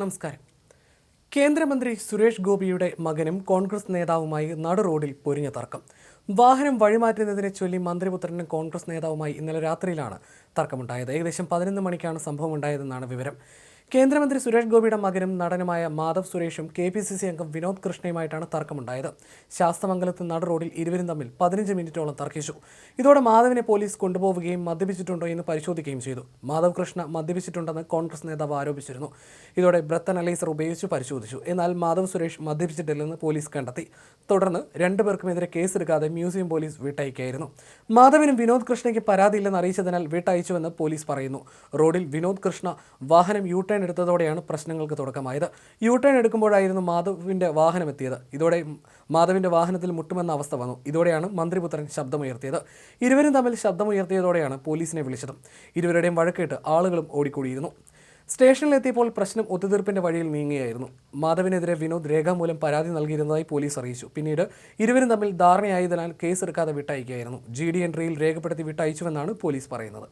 നമസ്കാരം. കേന്ദ്രമന്ത്രി സുരേഷ് ഗോപിയുടെ മകനും കോൺഗ്രസ് നേതാവുമായി നടു റോഡിൽ പൊരിഞ്ഞ തർക്കം. വാഹനം വഴിമാറ്റുന്നതിനെ ചൊല്ലി മന്ത്രിപുത്രനും കോൺഗ്രസ് നേതാവുമായി ഇന്നലെ രാത്രിയിലാണ് തർക്കമുണ്ടായത്. ഏകദേശം പതിനൊന്ന് മണിക്കാണ് സംഭവം ഉണ്ടായതെന്നാണ് വിവരം. കേന്ദ്രമന്ത്രി സുരേഷ് ഗോപിയുടെ മകനും നടനുമായ മാധവ് സുരേഷും കെ പി സി സി അംഗം വിനോദ് കൃഷ്ണയുമായിട്ടാണ് തർക്കമുണ്ടായത്. ശാസ്തമംഗലത്ത് നട റോഡിൽ ഇരുവരും തമ്മിൽ പതിനഞ്ച് മിനിറ്റോളം തർക്കിച്ചു. ഇതോടെ മാധവിനെ പോലീസ് കൊണ്ടുപോവുകയും മദ്യപിച്ചിട്ടുണ്ടോ എന്ന് പരിശോധിക്കുകയും ചെയ്തു. മാധവ് കൃഷ്ണ മദ്യപിച്ചിട്ടുണ്ടെന്ന് കോൺഗ്രസ് നേതാവ് ആരോപിച്ചിരുന്നു. ഇതോടെ ബ്രത്ത് അനലൈസർ ഉപയോഗിച്ച് പരിശോധിച്ചു. എന്നാൽ മാധവ് സുരേഷ് മദ്യപിച്ചിട്ടില്ലെന്ന് പോലീസ് കണ്ടെത്തി. തുടർന്ന് രണ്ടുപേർക്കുമെതിരെ കേസെടുക്കാതെ മ്യൂസിയം പോലീസ് വിട്ടയക്കുകയായിരുന്നു. മാധവിനും വിനോദ് കൃഷ്ണയ്ക്ക് പരാതിയില്ലെന്ന് അറിയിച്ചതിനാൽ വിട്ടയച്ചുവെന്ന് പോലീസ് പറയുന്നു. റോഡിൽ വിനോദ് കൃഷ്ണ വാഹനം യു ടേൺ എടുത്തതോടെയാണ് പ്രശ്നങ്ങൾക്ക് തുടക്കമായത്. യു ടേൺ എടുക്കുമ്പോഴായിരുന്നു മാധവിന്റെ വാഹനം എത്തിയത് ഇതോടെ മാധവിന്റെ വാഹനത്തിൽ മുട്ടുമെന്ന അവസ്ഥ വന്നു. ഇതോടെയാണ് മന്ത്രിപുത്രൻ ശബ്ദമുയർത്തിയത്. ഇരുവരും തമ്മിൽ ശബ്ദമുയർത്തിയതോടെയാണ് പോലീസിനെ വിളിച്ചത്. ഇരുവരുടെയും വഴക്കേട്ട് ആളുകളും ഓടിക്കൂടിയിരുന്നു. സ്റ്റേഷനിലെത്തിയപ്പോൾ പ്രശ്നം ഒത്തുതീർപ്പിന്റെ വഴിയിൽ നീങ്ങുകയായിരുന്നു. മാധവിനെതിരെ വിനോദ് രേഖാമൂലം പരാതി നൽകിയിരുന്നതായി പോലീസ് അറിയിച്ചു. പിന്നീട് ഇരുവരും തമ്മിൽ ധാരണയായതിനാൽ കേസെടുക്കാതെ വിട്ടയക്കുകയായിരുന്നു. ജി ഡി എൻട്രിയിൽ രേഖപ്പെടുത്തി വിട്ടയച്ചുവെന്നാണ് പോലീസ് പറയുന്നത്.